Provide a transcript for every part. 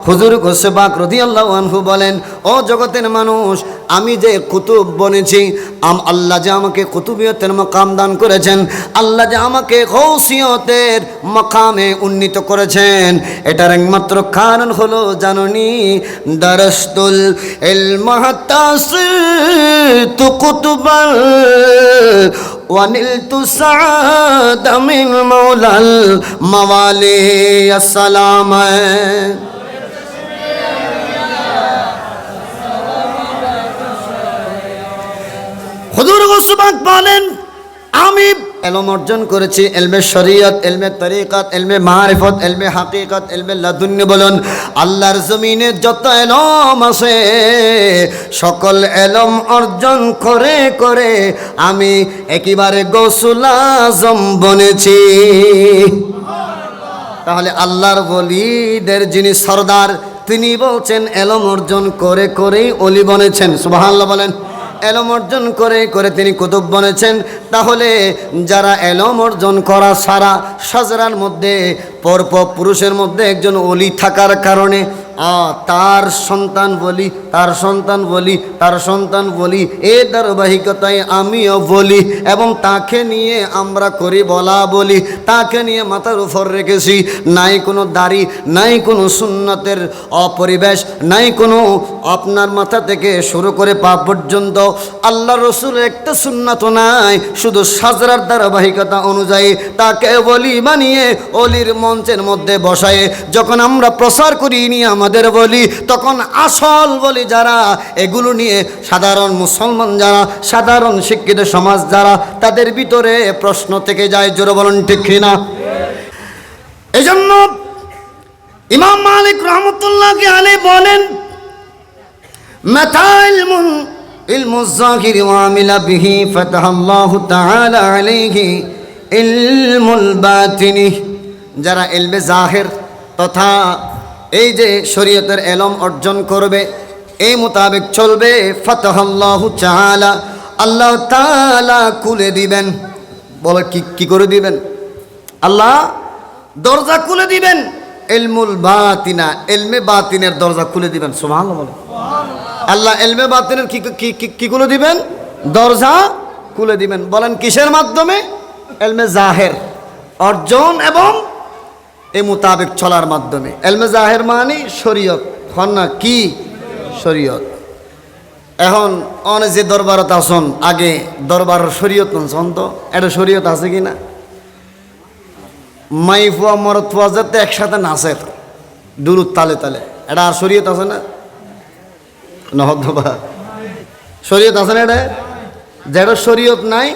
হুজুর গোসবাক রদিয়াল্লাহ আনহু বলেন ও জগতের মানুষ আমি যে কুতুব বনেছি আম আল্লাহ যে আমাকে কুতুবিয়তের মকাম দান করেছেন আল্লাহ যে আমাকে কৌসিয়তের মকামে উন্নীত করেছেন এটার একমাত্র কারণ হলো জাননি দারস্তুল এল তু কুতুবাল ونلت سعاد من مولى الموالي السلام হুজুর গোসবাক বলেন, আমি এলম অর্জন করেছি, এলমে শরীয়ত, এলমে তরিকত, এলমে মারিফত, এলমে হাকিকত, এলমে লাদুন্য বলুন, আল্লাহর জমিনে যত এলম আছে, সকল এলম অর্জন করে করে আমি একেবারে গোসুল আজম বনেছি। তাহলে আল্লাহর বলিদের যিনি সর্দার, তিনি বলছেন, এলম অর্জন করে, করেই অলি বনেছেন। সুবহানাল্লাহ বলেন। এলম অর্জন করে করে তিনি কুতুব বনেছেন। তাহলে যারা এলম অর্জন করা সারা সাজরার মধ্যে পরপ পুরুষের মধ্যে একজন অলি থাকার কারণে তার সন্তান বলি, তার সন্তান বলি, তার সন্তান বলি, এ ধারাবাহিকতায় আমিও বলি, এবং তাকে নিয়ে আমরা করি বলা বলি, তাকে নিয়ে মাথার উপর রেখেছি। নাই কোনো দাড়ি, নাই কোনো সুন্নতের অপরিবেশ, নাই কোনো আপনার মাথা থেকে শুরু করে পা পর্যন্ত আল্লাহ রসুলের একটা সুন্নত নাই, শুধু সাজরার ধারাবাহিকতা অনুযায়ী তাকে বলি বানিয়ে অলির মঞ্চের মধ্যে বসায়ে। যখন আমরা প্রচার করি নিয়ে আমাদের বলি তখন আসল বলি যারা এগুলো নিয়ে সাধারণ মুসলমান যারা সাধারণ শিক্ষিত সমাজ যারা তাদের ভিতরে প্রশ্ন থেকে যায় জোরে বলুন ঠিক কিনা এই জন্য ইমাম মালিক রহমতুল্লাহকে আলী বলেন متى علم علم الظاهر وعمل به فتح الله تعالى عليه علم الباطن যারা এলবে জাহের তথা এই যে শরীয়তের এলম অর্জন করবে এই মোতাবেক চলবে ফতহ আল্লাহ চালা আল্লাহ তালা খুলে দিবেন। বলে কি কি করে দিবেন? আল্লাহ দরজা খুলে দিবেন। এলমুল বাতিনা এলমে বাতিনের দরজা খুলে দিবেন সুবহান বলে আল্লাহ এলমে বাতিনের কি কি- কি কি খুলে দিবেন? দরজা খুলে দিবেন। বলেন কিসের মাধ্যমে? এলমে জাহের অর্জন এবং এই মোতাবেক চলার মাধ্যমে। এলমে জাহের মানে শরীয়ত, হন না কি শরীয়ত? এখন অনে যে দরবারত আসন আগে দরবার শরীয়ত নন তো এটা শরীয়ত আছে কি না? মাই ফুয়া মরত ফুয়া যাতে একসাথে নাচের দুরুত তালে তালে। এটা আর শরীয়ত আছে না? নহবা শরীয়ত আছে না এটা? যেটা শরীয়ত নাই,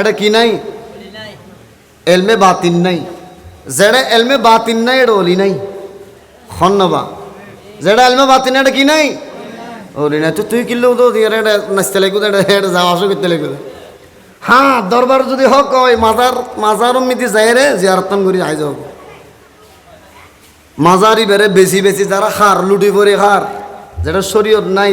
এটা কি নাই? এলমে বাতিন নাই। যেটা এলমে বাতিন নাই এটা অলি নাই খন্নবা যেটা এলমে বাতিন এটা কি নাই অলি নাই তো তুই কিনলেও তো এটা নাচতে লাগবে এটা এটা যাওয়া আসো করতে লাগবে হ্যাঁ দরবার যদি হোক ওই মাজার মাজার মিতি যাই রে জিয়ারতন করি আই যাব মাজারি বেড়ে বেশি বেশি যারা খার লুটি পরে খার যেটা শরীয়ত নাই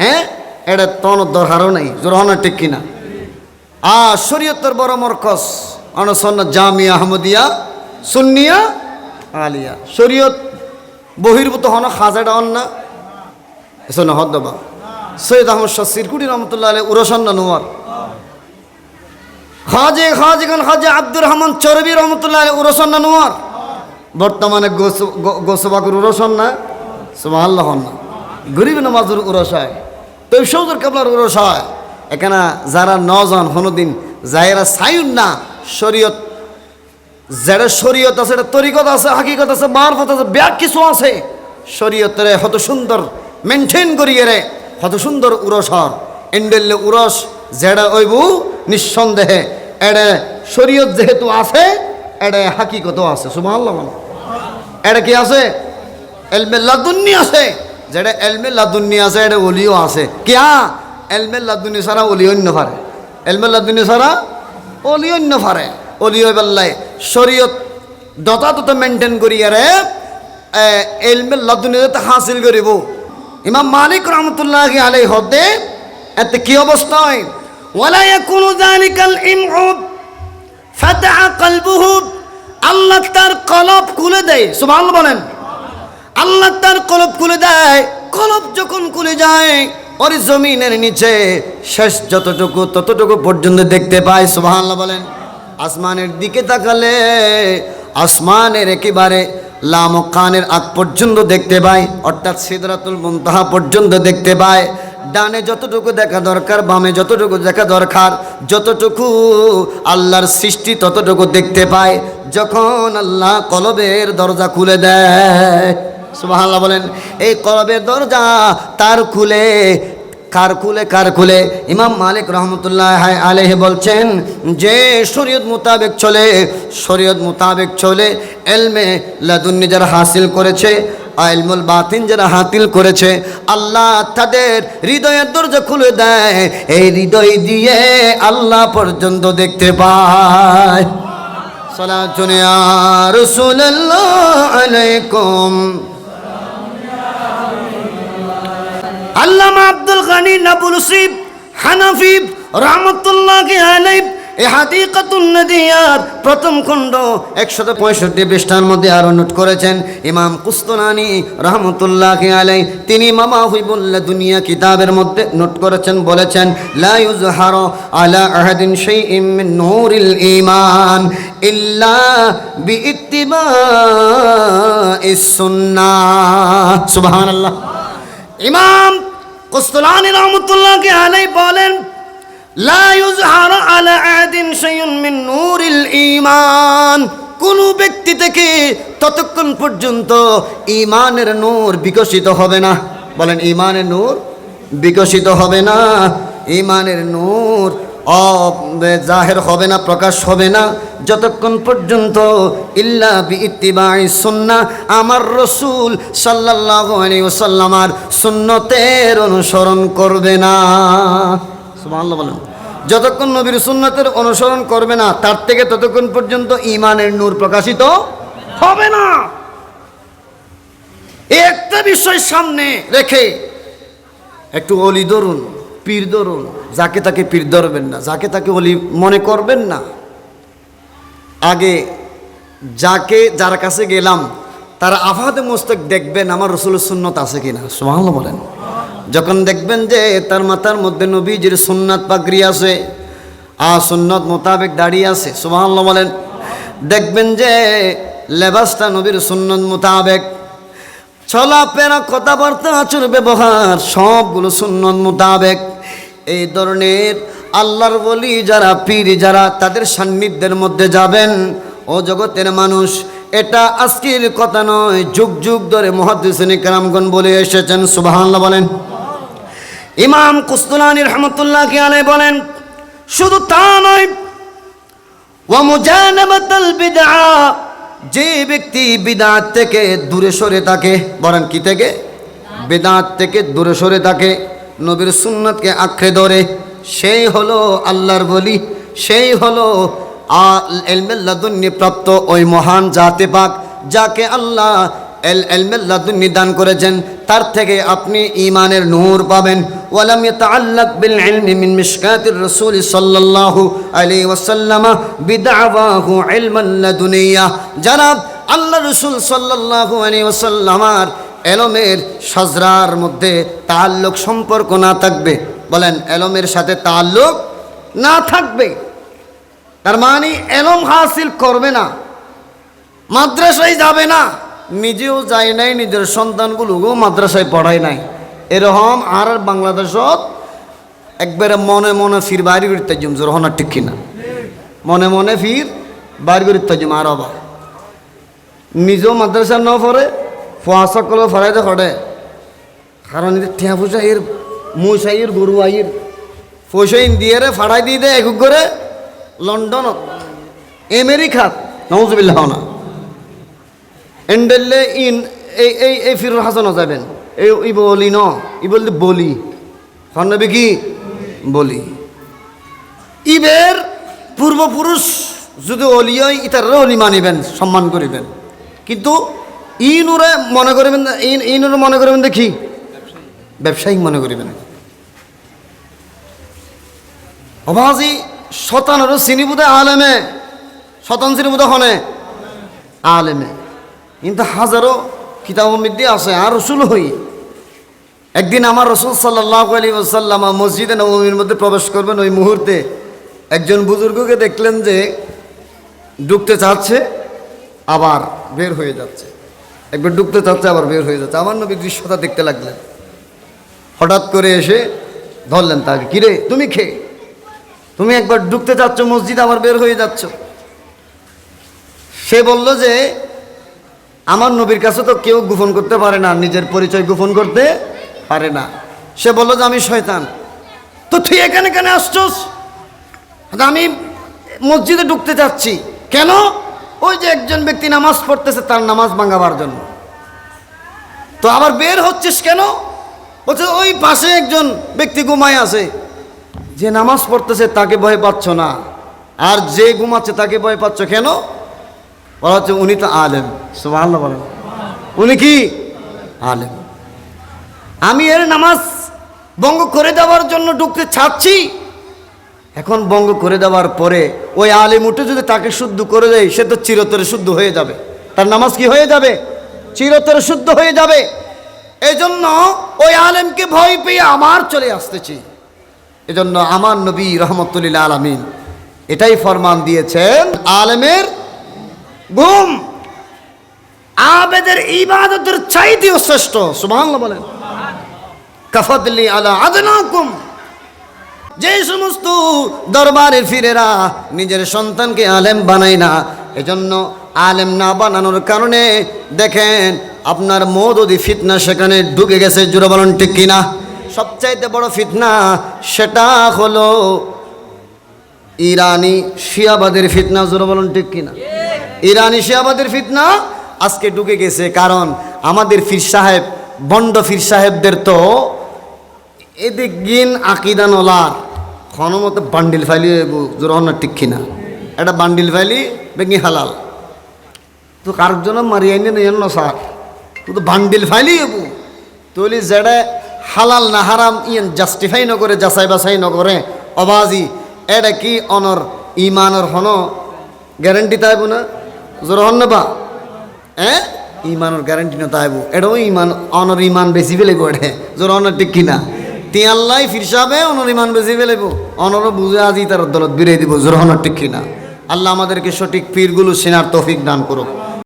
হ্যাঁ এটা তন দরকারও নাই জোরহন ঠিক কিনা আ শরীয়তর বড় মরকস অনসন্ন জামিয়া আহমদিয়া সুন্নিয়া আলিয়া। শরীয়ত বহির্ভূত হন খাজাটা হন না এসো না হদ্দবা সৈয়দ আহমদ শাহ সিরকুটি রহমতুল্লাহ আলী উরসন্ন নোয়ার। খাজে খাজে খান খাজে আব্দুর রহমান চরবি রহমতুল্লাহ আলী উরসন না নোয়ার। বর্তমানে গোসবাকুর উরসন না সুমাল্লাহ না গরিব নামাজুর উরসায় তৈশৌদুর কাবলার উরসায়। এখানে যারা নজন হনুদিন যায়েরা সাইন না শরীয়ত যেটা শরীয়ত আছে, এটা তরিকত আছে, হাকিকত আছে, মারফত আছে ব্যাগ কিছু আছে, শরীয়তের হত সুন্দর মেনটেন করিয়ে রে, হত সুন্দর উরসর এন্ডেললে উরস যেটা ওইবু নিঃসন্দেহে, এডে শরীয়ত যেহেতু আছে, এডে হাকিকত আছে, সুবহানাল্লাহ এটা কি আছে? এলমে লাদুন্নি আছে যেটা এলমে লাদুন্নি আছে এটা অলিও আছে। কিয়া? এলমে লাদুন্নি ছাড়া অলি অন্য পারে এলমে লাদুন্নি ছাড়া অলি অন্য পারে অলি পেল্লাই শরীয়ত যথাযথ মেনটেন করি আরে এলমে লাদুন্নি হাসিল করিব। ইমাম মালিক রহমতুল্লাহ আলাই হতে এতে কি অবস্থা হয়? ওয়ালা ইয়াকুনু যালিকাল ইমউদ ফাতাহা কলবুহু, আল্লাহ তার কলব খুলে দেয়। সুবহানাল্লাহ বলেন। আল্লাহ তার কলব খুলে দেয়। কলব যখন খুলে যায়, ওর জমিনের নিচে শেষ যতটুকু ততটুকু পর্যন্ত দেখতে পায়। সুবহানাল্লাহ বলেন। আসমানের দিকে তাকালে আসমানের একেবারে লামকানের আগ পর্যন্ত দেখতে পায় অর্থাৎ সিদরাতুল মুনতাহা পর্যন্ত দেখতে পায় ডানে যতটুকু দেখা দরকার, বামে যতটুকু দেখা দরকার, যতটুকু আল্লাহর সৃষ্টি ততটুকু দেখতে পায় যখন আল্লাহ কলবের দরজা খুলে দেয়, সুবহানাল্লাহ বলেন, এই কলবের দরজা তার খুলে কার খুলে কার খুলে ইমাম মালিক রহমতুল্লাহ আলেহ বলছেন যে শরীয়ত মোতাবেক চলে, শরীয়ত মোতাবেক চলে, এলমে লাদুন্নি যারা হাসিল করেছে, আইলমুল বাতিন যারা হাতিল করেছে, আল্লাহ তাদের হৃদয়ের দরজা খুলে দেয়, এই হৃদয় দিয়ে আল্লাহ পর্যন্ত দেখতে পায়। রাসূলুল্লাহ আলাইকুম। আল্লামা আব্দুল গানি নাবুল সিব হানাফি রহমতুল্লাহ আলাইহ এই হাদিকাতুন নদিয়ার প্রথম খণ্ড একশত পঁয়ষট্টি পৃষ্ঠার মধ্যে আরও নোট করেছেন ইমাম কুস্তনানি রহমতুল্লাহ আলাই তিনি মামা হুইবুল্লাহ দুনিয়া কিতাবের মধ্যে নোট করেছেন, বলেছেন, লা ইউজহারু আলা আহাদিন মিন নূরিল ঈমান ইল্লা সুবহানাল্লাহ। ইমাম কুস্তলানি রহমতুল্লাহকে আলাই বলেন, লা আলা আদিন শাইউন মিন নূরিল ঈমান। কোন ব্যক্তি থেকে ততক্ষণ পর্যন্ত ইমানের নূর বিকশিত হবে না। বলেন ইমানের নূর বিকশিত হবে না। ইমানের নূর জাহের হবে না, প্রকাশ হবে না। যতক্ষণ পর্যন্ত ইল্লা বি ইত্তিবাই সুন্না, আমার রসুল সাল্লাল্লাহু আলাইহি ওয়াসাল্লামার সুন্নতের অনুসরণ করবে না। যতক্ষণ নবীর সুন্নতের অনুসরণ করবে না, তার থেকে ততক্ষণ পর্যন্ত ইমানের নূর প্রকাশিত হবে না। একটা বিষয় সামনে রেখে একটু অলি ধরুন। পীর ধরুন, যাকে তাকে পীর ধরবেন না, যাকে তাকে অলি মনে করবেন না। আগে যাকে, যার কাছে গেলাম, তারা আফাদে মোস্তক দেখবেন আমার রসুলের সুন্নত আছে কিনা সুমাল বলেন। যখন দেখবেন যে তার মাথার মধ্যে নবীজির সুন্নাত পাগড়ি আছে, আ সুন্নত মোতাবেক দাঁড়িয়ে আছে সুমাল বলেন। দেখবেন যে লেবাসটা নবীর সুন্নত মোতাবেক চলাফেরা, কথাবার্তা আচর ব্যবহার, সবগুলো সুন্নত মোতাবেক। এই ধরনের আল্লাহর বলি যারা, পীর যারা, তাদের সান্নিধ্যের মধ্যে যাবেন। ও জগতের মানুষ, এটা আজকের কথা নয়, যুগ যুগ ধরে মহাদিসিনী কেরামগণ বলে এসেছেন সুবাহান্লা বলেন। ইমাম কুস্তুলানি রহমতুল্লাহ আলাই বলেন, শুধু তা নয় ওয়ামুজানাবাতাল বিদআ যে ব্যক্তি বিদাত থেকে দূরে সরে থাকে, বলেন কি থেকে? বেদাত থেকে দূরে সরে থাকে, নবীর সুন্নতকে আঁকড়ে ধরে, সেই হলো আল্লাহর বলি, সেই হলো এলমেল্লাদুন্নি প্রাপ্ত ওই মহান জাতে পাক যাকে আল্লাহ এল এলমেল্লাদুন্নি দান করেছেন, তার থেকে আপনি ইমানের নূর পাবেন। ওয়ালাম ইয়াতাআল্লাক বিল ইলমি মিন মিশকাতির রাসূল সাল্লাল্লাহু আলাইহি ওয়াসাল্লাম বিদআওয়াহু ইলমান লাদুনিয়া। যারা আল্লাহ রাসূল সাল্লাল্লাহু আলাইহি ওয়াসাল্লামার এলমের সাজরার মধ্যে তাল্লুক সম্পর্ক না থাকবে। বলেন, এলমের সাথে তাল্লুক না থাকবে। তার মানে এলম হাসিল করবে না, মাদ্রাসায় যাবে না। নিজেও যায় নাই, নিজের সন্তানগুলোকেও মাদ্রাসায় পড়ায় নাই। এরকম আর বাংলাদেশত একবারে মনে মনে ফির বাড়ি করতে জুম জোর হনা ঠিক কিনা। মনে মনে ফির বাড়ি করতে জুম আর অবা নিজেও মাদ্রাসা ন পড়ে, ফোয়া সকল ফরাইতে ফড়ে কারণ ঠেয়া পয়সা এর মুসাইয়ের গরু আইয়ের পয়সা ইন্ডিয়ারে ফাড়াই দিয়ে দেয়, এক করে লন্ডনত, আমেরিকাত নজবিল্লাহ না। এন্ডেললে ইন, এই এই এই ফিরুল হাসানও যাবেন। এই ই বলি ন, ই বলতে বলি। ফান্নবি কি? বলি। ইবের পূর্বপুরুষ যদি অলি হয়, ইতারা অলি মানিবেন, সম্মান করিবেন। কিন্তু ইনুরে মনে করিবেন ইন, ইনুরে মনে করিবেন দেখি ব্যবসায়িক মনে করিবেন। অভাজি শতানের চিনি বোধে আলেমে, শতান চিনি বোধে হনে? আলেমে। কিন্তু হাজারো কিতাব মধ্যে আছে, আর রসুল হই। একদিন আমার রসুল সাল্লাহ আলী ওসাল্লাম মসজিদে নবমীর মধ্যে প্রবেশ করবেন, ওই মুহূর্তে একজন বুজুর্গকে দেখলেন যে ডুবতে চাচ্ছে, আবার বের হয়ে যাচ্ছে। একবার ঢুকতে চাচ্ছে, আবার বের হয়ে যাচ্ছে। আমার নবী দৃশ্যটা দেখতে লাগলেন। হঠাৎ করে এসে ধরলেন তাকে, কিরে, তুমি খে তুমি একবার ঢুকতে চাচ্ছ, মসজিদ আবার বের হয়ে যাচ্ছ? সে বলল যে আমার নবীর কাছে তো কেউ গোপন করতে পারে না, নিজের পরিচয় গোপন করতে পারে না। সে বলল যে, আমি শয়তান। তো তুই এখানে কেন আসছস? আমি মসজিদে ঢুকতে যাচ্ছি। কেন? ওই যে একজন ব্যক্তি নামাজ পড়তেছে, তার নামাজ ভাঙাবার জন্য। তো আবার বের হচ্ছিস কেন? বলছে, ওই পাশে একজন ব্যক্তি ঘুমায় আছে। যে নামাজ পড়তেছে, তাকে ভয় পাচ্ছ না। আর যে ঘুমাচ্ছে, তাকে ভয় পাচ্ছ। কেন? বলা হচ্ছে উনি তো আলেম। সুবহানাল্লাহ বলেন। উনি কি? আলেম। আমি এর নামাজ বঙ্গ করে দেওয়ার জন্য ঢুকতে চাচ্ছি এখন বঙ্গ করে দেওয়ার পরে ওই আলেম উঠে যদি তাকে শুদ্ধ করে দেয় সে তো চিরতরে শুদ্ধ হয়ে যাবে। তার নামাজ কি হয়ে যাবে? চিরতরে শুদ্ধ হয়ে যাবে। এই জন্য ওই আলেমকে ভয় পেয়ে আমার চলে আসতেছি। এজন্য আমার নবী রহমতুল্লাহ আলমিন এটাই ফরমান দিয়েছেন আলেমের ঘুম। আবেদের ইবাদতের চাইতেও শ্রেষ্ঠ, সুবহানাল্লাহ বলেন। আলা আদনাকুম। যে সমস্ত দরবারের ফিরেরা নিজের সন্তানকে আলেম বানায় না, এজন্য আলেম না বানানোর কারণে দেখেন আপনার মৌদি ফিতনা সেখানে ঢুকে গেছে জুড়ে বলুন ঠিক কিনা? সবচাইতে বড় ফিতনা সেটা হলো ইরানি শিয়াবাদের ফিতনা, জোরে বলুন ঠিক কিনা? ইরানি শিয়াবাদের ফিতনা? আজকে ঢুকে গেছে, কারণ আমাদের ফির সাহেব, বন্ড ফির সাহেবদের তো এদিক গিন আকিদা নলার। মতো বান্ডিল ফাইলি জোর না ঠিক কিনা? এটা বান্ডিল ফাইলি বেগি হালাল। তো কারোর জন্য মারি আইনি নেন না স্যার? তো বান্ডিল ফাইলি এবু তুলি যেটা হালাল না হারাম, ইয়েন জাস্টিফাই নকরে যাচাই বাছাই নকরে অবাজি এটা কি অনর ইমানর হন? গ্যারেন্টি তাইব না? জোর হন না বা? হ্যাঁ ইমানের গ্যারান্টি না তাইব। এটাও ইমান অনর ইমান বেশি ফেলে গড়ে জোর অনর ঠিক কিনা তিয়াল্লাই ফিরসাবে অনর ইমান বেশি ফেলেব অনর বুঝে আজি তার দলত বিরে দিব। জোর অনর ঠিক কিনা আল্লাহ আমাদেরকে সঠিক পীরগুলো সেনার তৌফিক দান করুক।